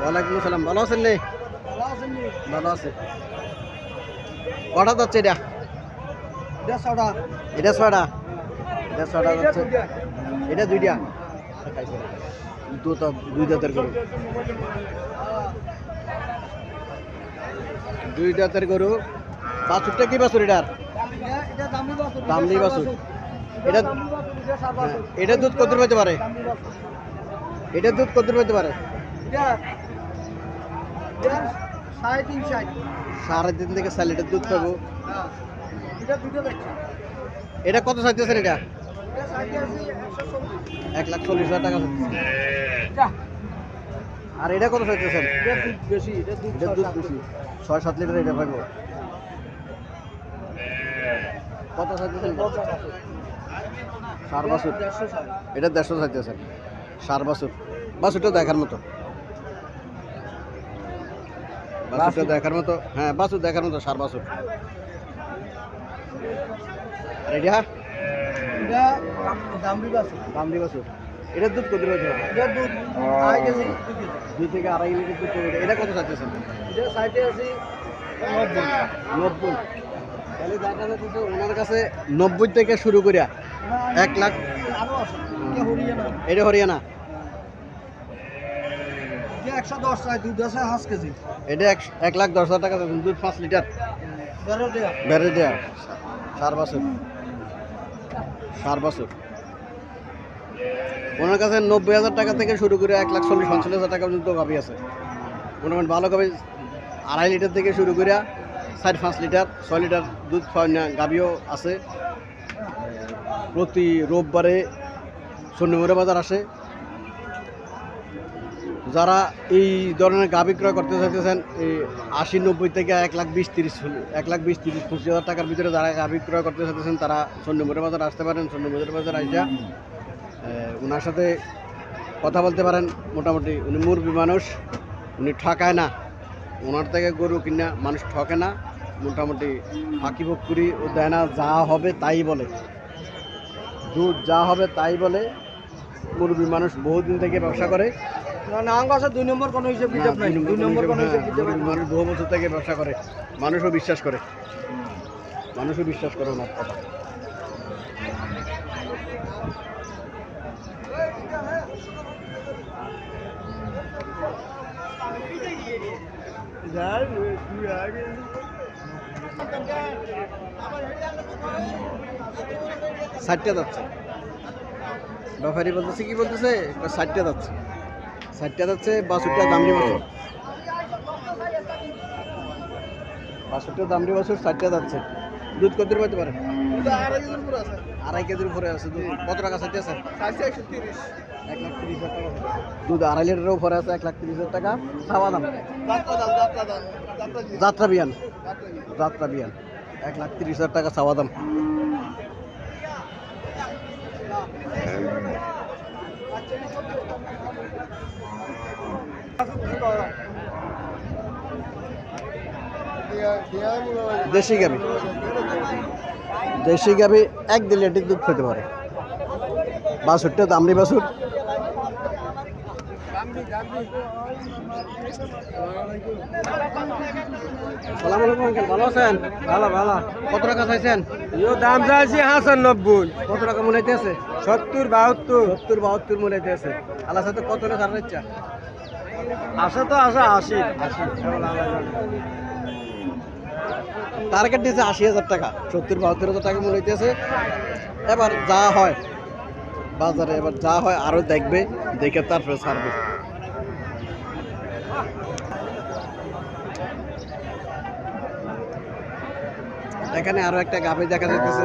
ওয়ালাইকুম আসসালাম। ভালো আছেন ভালো আছে। কটা যাচ্ছে এটা? এটা ছয়টা? এটা ছয়টা যাচ্ছে। এটা দুইটা? দুটো দুই গরু। দুই গরু। বাছুরটা কি বাছুর এটার? দামলি বাছুর। এটা এটা দুধ কত পেতে পারে? এটা দুধ কত পেতে পারে? সাড়ে তিন থেকে চার লিটার দুধ পাবো। এটা দেখছি এটা কত চাইতেছেন এটা? এক লাখ চল্লিশ হাজার টাকা আর এটা কত চাইতেছেন? দুধ বেশি এটা দুধ বেশি। ছয় সাত লিটার এটা পাবো। কত চাইতেছেন? সার বাছুর এটা দেড়শো চাইতেছেন। সার বাছুর। বাছুরটা দেখার মতো। বাছুরটা দেখার মতো। হ্যাঁ বাছুর দেখার মতো সার এটা দামড়ি বাছুর। এটার দুধ কত রয়েছে এটা দুধ আড়াই কেজি দুই থেকে আড়াই লিটার দুধ এটা কত চাইতেছেন এটা সাইডে আছে নব্বই। নব্বই। তাহলে দেখা যাচ্ছে ওনার কাছে নব্বই থেকে শুরু করিয়া এক লাখ আরও আছে। এটা হরিয়ানা। এটা একশো দশ চাই দুধ আছে পাঁচ কেজি। এটা এক লাখ দশ হাজার টাকা দুধ পাঁচ লিটার। বেড়ে দেয়া বছর। সার বছর। ওনার কাছে নব্বই হাজার টাকা থেকে শুরু করে এক লাখ চল্লিশ পঞ্চাশ হাজার টাকা পর্যন্ত গাভি আছে। মোটামুটি ভালো গাভি আড়াই লিটার থেকে শুরু করে চার পাঁচ লিটার ছয় লিটার দুধ গাভিও আছে। প্রতি রোববারে স্বর্ণমুড়া বাজার আসে। যারা এই ধরনের গাভি ক্রয় করতে চাইতেছেন, এই আশি, নব্বই থেকে এক লাখ বিশ, তিরিশ, এক লাখ বিশ, তিরিশ, পঁচিশ হাজার টাকার ভিতরে যারা গাভি ক্রয় করতে চাইতেছেন, তারা স্বর্ণমুড়া বাজার আসতে পারেন স্বর্ণমুড়া বাজার আইসা ওনার সাথে কথা বলতে পারেন। মোটামুটি উনি মুরবি মানুষ, উনি ঠকায় না। ওনার থেকে গরু কিনা মানুষ ঠকে না। মোটামুটি ফাঁকি ফকুরি ও দেয় না, যা হবে তাই বলে। দুধ যা হবে তাই বলে মুরবি মানুষ বহুদিন থেকে ব্যবসা করে। না না আমার দুই নম্বর কোনো হিসেব কিতাব নাই। দুই নম্বর কোনো হিসেব কিতাব মানুষ বহু বছর থেকে ব্যবসা করে মানুষও বিশ্বাস করে। মানুষও বিশ্বাস করে ওনার কথা। ষাটটা যাচ্ছে। ব্যাপারী বলতেছে কি বলতেছে? ষাটটা যাচ্ছে। ষাটটা যাচ্ছে বাসুরটা দামড়ি বছর। বাসুরটা দামড়ি বছর ষাটটা যাচ্ছে। দুধ কত পাইতে পারে? আড়াই কেজির উপরে আছে। দুধ। কত টাকা ষাটটা আছে? এক লাখ তিরিশ হাজার টাকা দুধ আড়াই লিটারের উপরে আছে এক লাখ তিরিশ হাজার টাকা। খাওয়া দাম? যাত্রা বিয়ান। যাত্রা বিয়ান। এক লাখ তিরিশ হাজার টাকা চাওয়া দাম। দেশি গাবি দেশি গাবি এক দেড় লিটার দুধ খেতে পারে। বাছুরটা দামড়ি বাছুর সালাম আলাইকুম আঙ্কেল ভালো আছেন? ভালো ভালো। কত টাকা চাইছেন? ইও দাম চাইছি কত টাকা মনে হইতেছে সত্তর বাহাত্তর। সত্তর বাহাত্তর মনে হইতেছে আল্লাহ সাথে কত টাকা ইচ্ছা আসা তো আসা, আশি। টার্গেট দিয়েছে আশি হাজার টাকা, সত্তর, বাহাত্তর হাজার টাকা মনে হইতেছে। এবার যা হয়, বাজারে এবার যা হয়, আরও দেখবে, দেখে তারপরে ছাড়বে। এখানে আরও একটা গাভি দেখা যাইতেছে।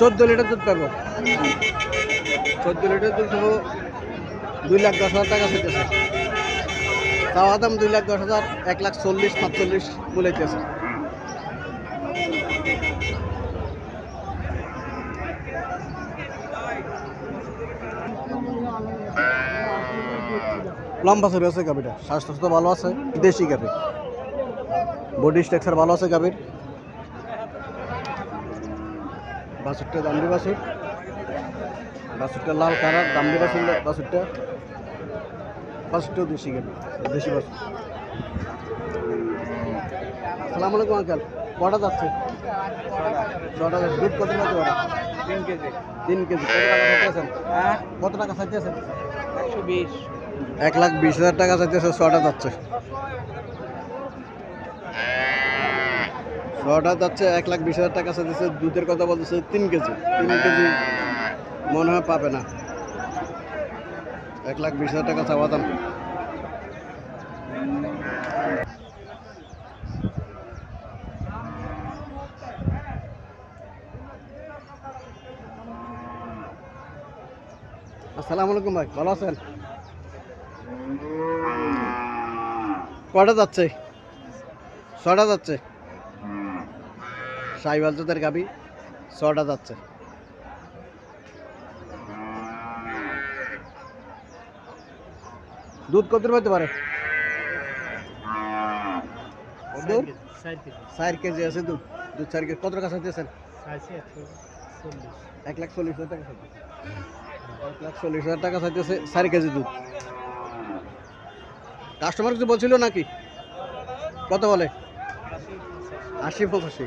চোদ্দ লিটার দুধ পাবো। চোদ্দ লিটার দুধ পাবো, দুই লাখ দশ হাজার টাকা চাইতেছে চাওয়া দাম দুই লাখ দশ হাজার, এক লাখ চল্লিশ, সাতচল্লিশ বলাইতেছে লম্বা সরে আছে গাভিটা স্বাস্থ্য ভালো আছে, দেশি গাভি। বডি স্ট্রাকচার ভালো আছে গাভির। বাছুরটা দামড়ি বাছুর বাছুরটা লাল কালার দামড়ি বাছুর বাছুরটা বাছুরটাও দেশি গাভি দেশি বাছুর আসসালামু আলাইকুম আঙ্কেল। কটা যাচ্ছে? ছটা যাচ্ছে। দুধ কত তিন কেজি। তিন কেজি। কত টাকা চাইতেছেন? হ্যাঁ? কত টাকা চাইতেছেন? একশো বিশ। এক লাখ বিশ হাজার টাকা চাইতেছে ছটা যাচ্ছে। ছটা যাচ্ছে এক লাখ বিশ হাজার টাকা চাইতেছে দুধের কথা বলতেছে তিন কেজি তিন কেজি। মনে হয় পাবে না। এক লাখ বিশ হাজার টাকা চাওয়া দাম। আসসালামু আলাইকুম ভাই ভালো আছেন? কটা যাচ্ছে? ছটা যাচ্ছে। সাইবাল তোদের গাবি, ছটা যাচ্ছে। দুধ কত পাইতে পারে? চার কেজি আছে দুধ। দুধ চার কেজি। কত টাকা চাইতেছেন এক লাখ চল্লিশ হাজার টাকা চাইতেছে এক লাখ চল্লিশ হাজার টাকা চাইতেছে চার কেজি দুধ। কাস্টমার কিছু বলছিল নাকি? কত বলে? আশি, পঁচাশি।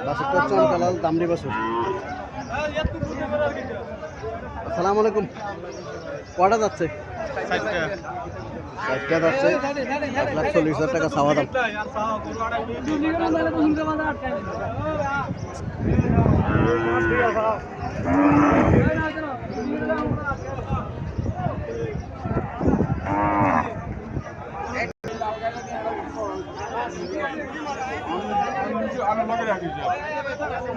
চমকালাল বাসুরটার চমকালাল দাম দিবে আসসালামু আলাইকুম। কটা যাচ্ছে? ষাটটা যাচ্ছে। চল্লিশ হাজার টাকা চাওয়া দাম।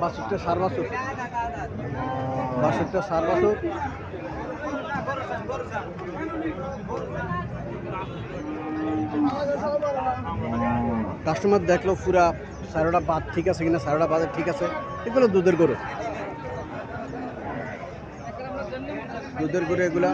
বাসুরটা সার বাসুর বাসুরটা সার বাসুর কাস্টমার দেখল পুরা সারোটা বাদ ঠিক আছে কিনা, সারোটা বাদ ঠিক আছে। এগুলো দুধের গরু। দুধের গরু এগুলা।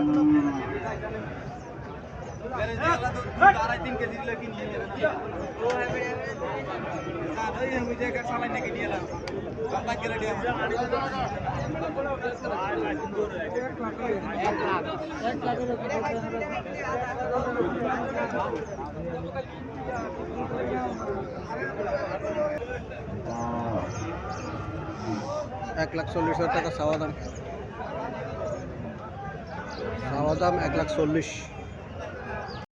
এক লাখ চল্লিশ হাজার টাকা চাওয়া দাম। চাওয়া দাম এক লাখ চল্লিশ।